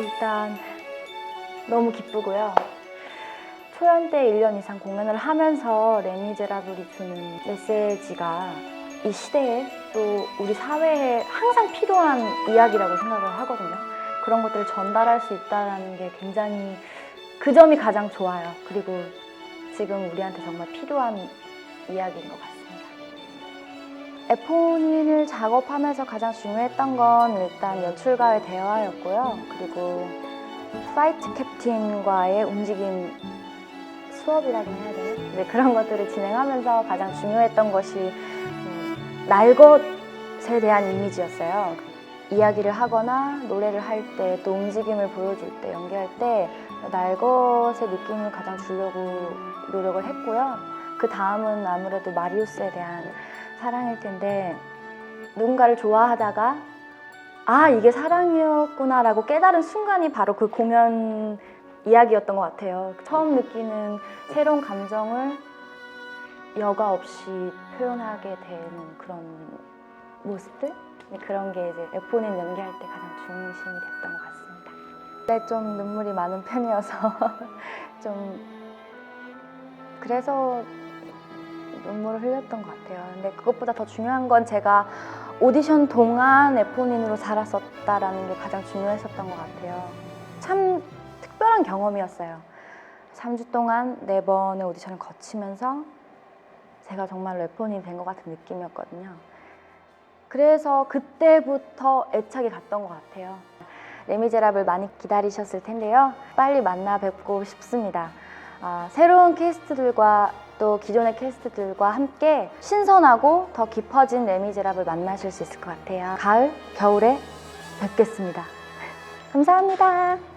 일단 너무 기쁘고요. 초연 때 1년 이상 공연을 하면서 레미제라블이 주는 메시지가 이 시대에 또 우리 사회에 항상 필요한 이야기라고 생각을 하거든요. 그런 것들을 전달할 수 있다는 게 굉장히 그 점이 가장 좋아요. 그리고 지금 우리한테 정말 필요한 이야기인 것 같습니다. 에포닌을 작업하면서 가장 중요했던 건 일단 연출가의 대화였고요. 그리고 파이트 캡틴과의 움직임 수업이라긴 해야 되나? 네, 그런 것들을 진행하면서 가장 중요했던 것이 음, 날것에 대한 이미지였어요. 이야기를 하거나 노래를 할 때 또 움직임을 보여줄 때 연기할 때 날것의 느낌을 가장 주려고 노력을 했고요. 그 다음은 아무래도 마리우스에 대한 사랑일 텐데 누군가를 좋아하다가 아 이게 사랑이었구나라고 깨달은 순간이 바로 그 공연 이야기였던 것 같아요. 처음 느끼는 새로운 감정을 여과 없이 표현하게 되는 그런 모습들 네, 그런 게 이제 에포닌 연기할 때 가장 중심이 됐던 것 같습니다. 근데 좀 눈물이 많은 편이어서 좀 그래서 눈물을 흘렸던 것 같아요. 근데 그것보다 더 중요한 건 제가 오디션 동안 에포닌으로 살았었다라는 게 가장 중요했었던 것 같아요. 참 특별한 경험이었어요. 3주 동안 네 번의 오디션을 거치면서 제가 정말 에포닌이 된 것 같은 느낌이었거든요. 그래서 그때부터 애착이 갔던 것 같아요. 레미제라블 많이 기다리셨을 텐데요. 빨리 만나 뵙고 싶습니다. 아, 새로운 캐스트들과 또 기존의 캐스트들과 함께 신선하고 더 깊어진 레미제라블 만나실 수 있을 것 같아요. 가을, 겨울에 뵙겠습니다. 감사합니다.